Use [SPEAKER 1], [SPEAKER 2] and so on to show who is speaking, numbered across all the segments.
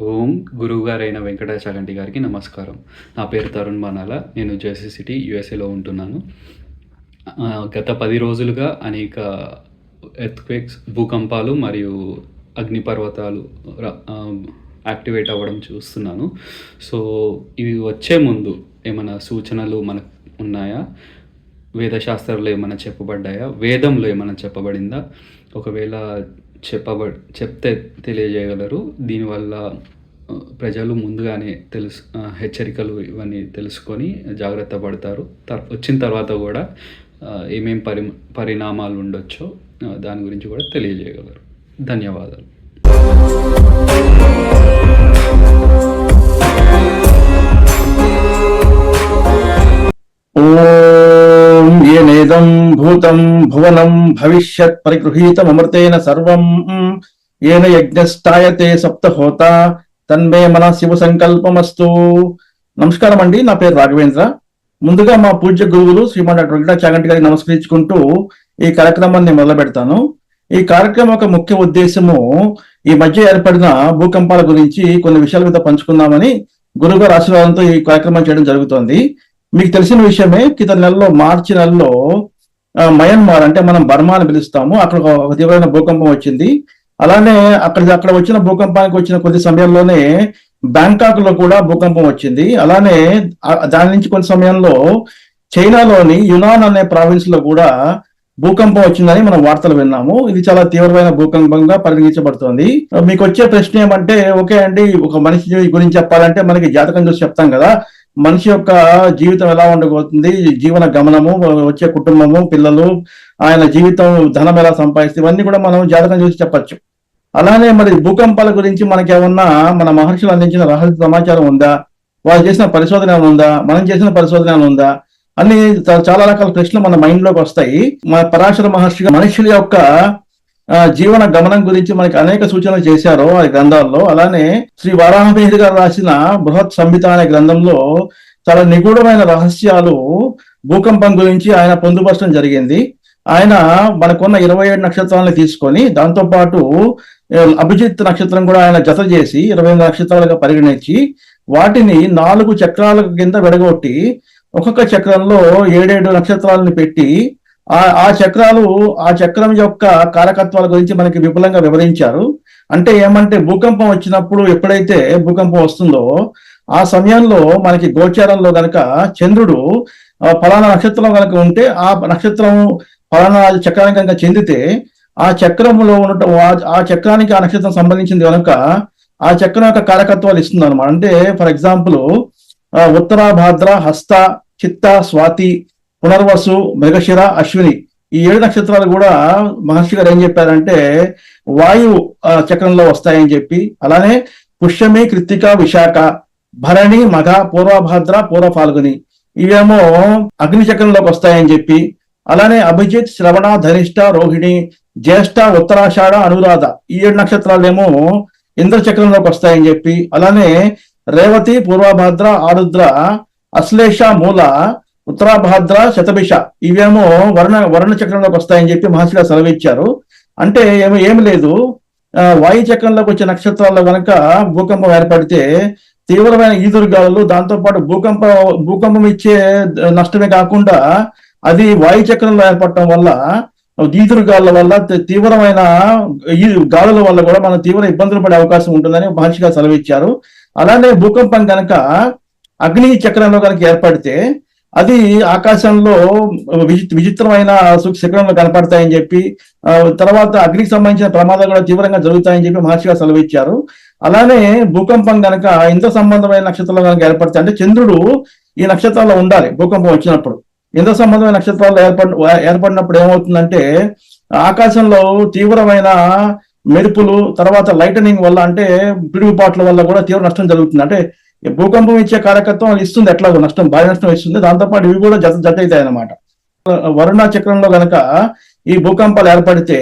[SPEAKER 1] ఓం గురువుగారైన వెంకటాచలంటి గారికి నమస్కారం. నా పేరు తరుణ్ బానాల. నేను జెర్సీ సిటీ యుఎస్ఏలో ఉంటున్నాను. గత పది రోజులుగా అనేక ఎర్త్క్వేక్స్ భూకంపాలు మరియు అగ్నిపర్వతాలు యాక్టివేట్ అవ్వడం చూస్తున్నాను. సో ఇవి వచ్చే ముందు ఏమైనా సూచనలు మనకు ఉన్నాయా? వేదశాస్త్రంలో ఏమైనా చెప్పబడ్డాయా? వేదంలో ఏమైనా చెప్పబడిందా? ఒకవేళ చెప్పబ చెప్తే తెలియజేయగలరు. దీనివల్ల ప్రజలు ముందుగానే తెలుసు హెచ్చరికలు ఇవన్నీ తెలుసుకొని జాగ్రత్త పడతారు. తర్ వచ్చిన తర్వాత కూడా ఏమేం పరి పరిణామాలు ఉండొచ్చో దాని గురించి కూడా తెలియజేయగలరు. ధన్యవాదాలు.
[SPEAKER 2] ఓం భూతం భువనం భవిష్యత్ పరిగృహీతమృతేన సర్వం. ఏన యజ్ఞస్థాయతే సప్తహోత. తన్మే మన శివ సంకల్పమస్తు. నమస్కారం అండి నా పేరు రాఘవేంద్ర. ముందుగా మా పూజ్య గురువులు శ్రీమాన్ డాక్టర్ వెంకట చాగంటి గారికి నమస్కరించుకుంటూ ఈ కార్యక్రమాన్ని మొదలు పెడతాను ఈ కార్యక్రమం ఒక ముఖ్య ఉద్దేశము ఈ మధ్య ఏర్పడిన భూకంపాల గురించి కొన్ని విషయాల మీద పంచుకుందామని గురుగారు ఆశీర్వాదంతో ఈ కార్యక్రమం చేయడం జరుగుతోంది. మీకు తెలిసిన విషయమే కింద నెలలో మార్చి నెలలో మయన్మార్ అంటే మనం బర్మాని పిలుస్తాము. అక్కడ ఒక- తీవ్రమైన భూకంపం వచ్చింది. అలానే అక్కడ అక్కడ వచ్చిన భూకంపానికి వచ్చిన కొద్ది సమయంలోనే బ్యాంకాక్లో కూడా భూకంపం వచ్చింది. అలానే దాని నుంచి కొంత సమయంలో చైనాలోని యునాన్ అనే ప్రావిన్స్లో కూడా భూకంపం వచ్చిందని మనం వార్తలు విన్నాము. ఇది చాలా తీవ్రమైన భూకంపంగా పరిగణించబడుతోంది. మీకు వచ్చే ప్రశ్న ఏమంటే ఓకే అండి ఒక మనిషి గురించి చెప్పాలంటే మనకి జాతకం చూసి చెప్తాం కదా. మనిషి యొక్క జీవితం ఎలా ఉండబోతుంది? జీవన గమనము వచ్చే కుటుంబము పిల్లలు ఆయన జీవితం ధనం ఎలా సంపాదిస్తే ఇవన్నీ కూడా మనం జాతకం చూసి చెప్పచ్చు. అలానే మరి భూకంపాల గురించి మనకి ఏమన్నా మన మహర్షులు అందించిన రహస్య సమాచారం ఉందా? వాళ్ళు చేసిన పరిశోధన ఉందా? మనం చేసిన పరిశోధన ఉందా? అన్ని చాలా రకాల ప్రశ్నలు మన మైండ్లోకి వస్తాయి. మన పరాశర మహర్షి మనుషుల యొక్క జీవన గమనం గురించి మనకి అనేక సూచనలు చేశారు ఆ గ్రంథాల్లో. అలానే శ్రీ వారాహమిహిరి గారు రాసిన బృహత్ సంహిత అనే గ్రంథంలో చాలా నిగూఢమైన రహస్యాలు భూకంపం గురించి ఆయన పొందుపరచడం జరిగింది. ఆయన మనకున్న ఇరవై ఏడు నక్షత్రాలను తీసుకొని దాంతో పాటు అభిజిత్ నక్షత్రం కూడా ఆయన జత చేసి ఇరవై ఎనిమిది నక్షత్రాలుగా పరిగణించి వాటిని నాలుగు చక్రాల కింద విడగొట్టి ఒక్కొక్క చక్రంలో ఏడేడు నక్షత్రాలను పెట్టి ఆ ఆ చక్రాలు ఆ చక్రం యొక్క కారకత్వాల గురించి మనకి విపులంగా వివరించారు. అంటే ఏమంటే భూకంపం వచ్చినప్పుడు ఎప్పుడైతే భూకంపం వస్తుందో ఆ సమయంలో మనకి గోచారంలో గనక చంద్రుడు ఫలానా నక్షత్రం కనుక ఉంటే ఆ నక్షత్రం ఫలానా చక్రానికి కనుక చెందితే ఆ చక్రంలో ఉండటం ఆ చక్రానికి ఆ నక్షత్రం సంబంధించింది కనుక ఆ చక్రం యొక్క కారకత్వాలు ఇస్తుంది అనమాట అంటే ఫర్ ఎగ్జాంపుల్ ఉత్తరా భాద్ర హస్త చిత్త స్వాతి పునర్వసు మృగశిర అశ్విని ఈ ఏడు నక్షత్రాలు కూడా మహర్షి గారు ఏం చెప్పారంటే వాయువు చక్రంలో వస్తాయని చెప్పి అలానే పుష్యమి కృత్తిక విశాఖ భరణి మఘ పూర్వభద్ర పూర్వ ఫాల్గుని ఇవేమో అగ్ని చక్రంలోకి వస్తాయని చెప్పి అలానే అభిజిత్ శ్రవణ ధరిష్ట రోహిణి జ్యేష్ఠ ఉత్తరాషాఢ అనురాధ ఈ ఏడు నక్షత్రాలేమో ఇంద్ర చక్రంలోకి వస్తాయని చెప్పి అలానే రేవతి పూర్వభద్ర ఆరుద్ర అశ్లేష మూల ఉత్తరాభాద్ర శతభిష. ఇవేమో వర్ణ వర్ణ చక్రంలోకి వస్తాయని చెప్పి మహర్షిగా సెలవు ఇచ్చారు అంటే ఏమో ఏమి లేదు. వాయు చక్రంలోకి వచ్చే నక్షత్రాల్లో కనుక భూకంపం ఏర్పడితే తీవ్రమైన ఈదురుగాలు దాంతో పాటు భూకంప భూకంపం ఇచ్చే నష్టమే కాకుండా అది వాయు చక్రంలో ఏర్పడటం వల్ల ఈదురుగాల వల్ల తీవ్రమైన ఈ గాలుల వల్ల కూడా మనం తీవ్ర ఇబ్బందులు పడే అవకాశం ఉంటుందని మహర్షిగా గారు సెలవిచ్చారు. అలానే భూకంపం కనుక అగ్ని చక్రంలో కనుక ఏర్పడితే అది ఆకాశంలో విచి- విచిత్రమైన శిఖరంలో కనపడతాయని చెప్పి తర్వాత అగ్నికి సంబంధించిన ప్రమాదాలు కూడా తీవ్రంగా జరుగుతాయని చెప్పి మహర్షి గారు సెలవిచ్చారు. అలానే భూకంపం గనక ఇంద్ర సంబంధమైన నక్షత్రంలో కనుక ఏర్పడితే అంటే చంద్రుడు ఈ నక్షత్రాల్లో ఉండాలి భూకంపం వచ్చినప్పుడు. ఇంద్ర సంబంధమైన నక్షత్రాల్లో ఏర్పడి ఏర్పడినప్పుడు ఏమవుతుందంటే ఆకాశంలో తీవ్రమైన మెరుపులు తర్వాత లైటనింగ్ వల్ల అంటే పిడుగుపాట్ల వల్ల కూడా తీవ్ర నష్టం జరుగుతుంది. అంటే భూకంపం ఇచ్చే కారకత్వం ఇస్తుంది ఎట్లాగో నష్టం భారీ నష్టం ఇస్తుంది. దాంతోపాటు ఇవి కూడా జత జత అవుతాయి అన్నమాట వరుణ చక్రంలో గనక ఈ భూకంపాలు ఏర్పడితే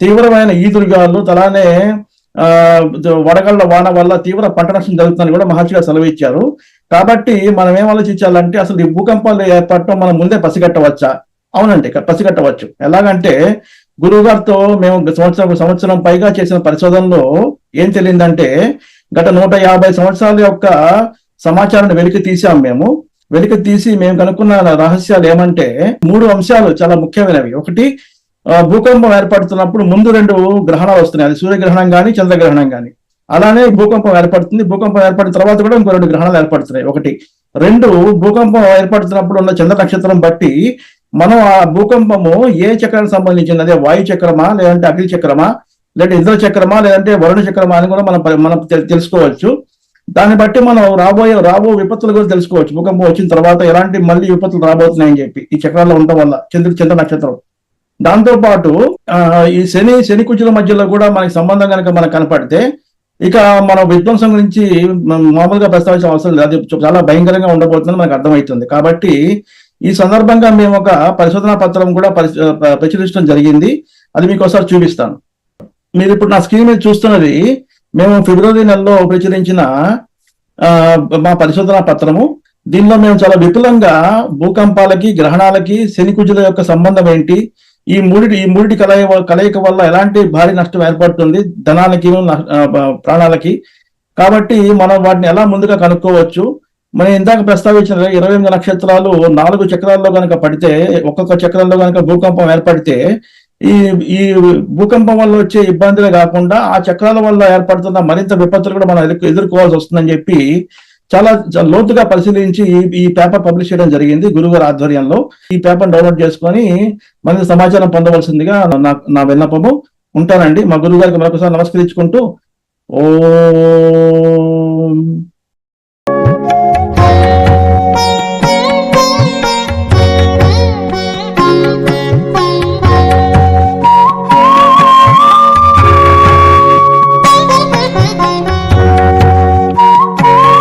[SPEAKER 2] తీవ్రమైన ఈదురుగాలు అలానే ఆ వడగళ్ళ వాన వల్ల తీవ్ర పంట నష్టం జరుగుతుందని కూడా మహర్షి గారు సెలవు ఇచ్చారు. కాబట్టి మనం ఏం ఆలోచించాలంటే అసలు ఈ భూకంపాలు ఏర్పడటం మనం ముందే పసిగట్టవచ్చా? అవునండి పసిగట్టవచ్చు. ఎలాగంటే గురువు గారితో మేము సంవత్సరం సంవత్సరం పైగా చేసిన పరిశోధనలో ఏం తెలియదంటే గత నూట యాభై సంవత్సరాల యొక్క సమాచారాన్ని వెలికి తీసాం మేము. వెలికి తీసి మేము కనుక్కున్న రహస్యాలు ఏమంటే మూడు అంశాలు చాలా ముఖ్యమైనవి. ఒకటి భూకంపం ఏర్పడుతున్నప్పుడు ముందు రెండు గ్రహణాలు వస్తున్నాయి. అది సూర్యగ్రహణం కానీ చంద్రగ్రహణం కానీ అలానే భూకంపం ఏర్పడుతుంది. భూకంపం ఏర్పడిన తర్వాత కూడా ఇంకో రెండు గ్రహణాలు ఏర్పడుతున్నాయి. ఒకటి రెండు భూకంపం ఏర్పడుతున్నప్పుడు ఉన్న చంద్ర నక్షత్రం బట్టి మనం ఆ భూకంపము ఏ చక్రానికి సంబంధించింది అదే వాయు చక్రమా? లేదంటే అగ్ని చక్రమా? లేదంటే ఇంద్ర చక్రమా? లేదంటే వరుణ చక్రమా అని కూడా మనం మనం తెలుసుకోవచ్చు. దాన్ని బట్టి మనం రాబోయే రాబో విపత్తులు కూడా తెలుసుకోవచ్చు. భూకంపం వచ్చిన తర్వాత ఎలాంటి మళ్ళీ విపత్తులు రాబోతున్నాయని చెప్పి ఈ చక్రాల్లో ఉండటం వల్ల చంద్ర చంద్ర నక్షత్రం. దాంతో పాటు ఈ శని శని కుజుల మధ్యలో కూడా మనకి సంబంధం కనుక మనకు కనపడితే ఇక మనం విధ్వంసం గురించి మామూలుగా ప్రస్తావించిన అవసరం లేదు. అది చాలా భయంకరంగా ఉండబోతుందని మనకు అర్థమవుతుంది. కాబట్టి ఈ సందర్భంగా మేము ఒక పరిశోధన పత్రం కూడా ప్రచురించడం జరిగింది. అది మీకు ఒకసారి చూపిస్తాను. మీరు ఇప్పుడు నా స్క్రీన్ మీద చూస్తున్నది మేము ఫిబ్రవరి నెలలో ప్రచురించిన మా పరిశోధన పత్రము. దీనిలో మేము చాలా విపులంగా భూకంపాలకి గ్రహణాలకి శనికుజుల యొక్క సంబంధం ఏంటి ఈ మూడి ఈ మూడిటి కలయి కలయిక వల్ల ఎలాంటి భారీ నష్టం ఏర్పడుతుంది ధనానికి ప్రాణాలకి. కాబట్టి మనం వాటిని ఎలా ముందుగా కనుక్కోవచ్చు మనం ఇందాక ప్రస్తావించిన ఇరవై ఎనిమిది నక్షత్రాలు నాలుగు చక్రాల్లో కనుక పడితే ఒక్కొక్క చక్రంలో కనుక భూకంపం ఏర్పడితే ఈ ఈ భూకంపం వల్ల వచ్చే ఇబ్బందులే కాకుండా ఆ చక్రాల వల్ల ఏర్పడుతున్న మరింత విపత్తులు కూడా మనం ఎదుర్కోవాల్సి వస్తుందని చెప్పి చాలా లోతుగా పరిశీలించి ఈ- ఈ పేపర్ పబ్లిష్ చేయడం జరిగింది గురుగారి ఆధ్వర్యంలో. ఈ పేపర్ డౌన్లోడ్ చేసుకొని మరింత సమాచారం పొందవలసిందిగా నా నా విన్నపము ఉంటానండి. మా గురువు గారికి మరొకసారి నమస్కరించుకుంటూ ఓ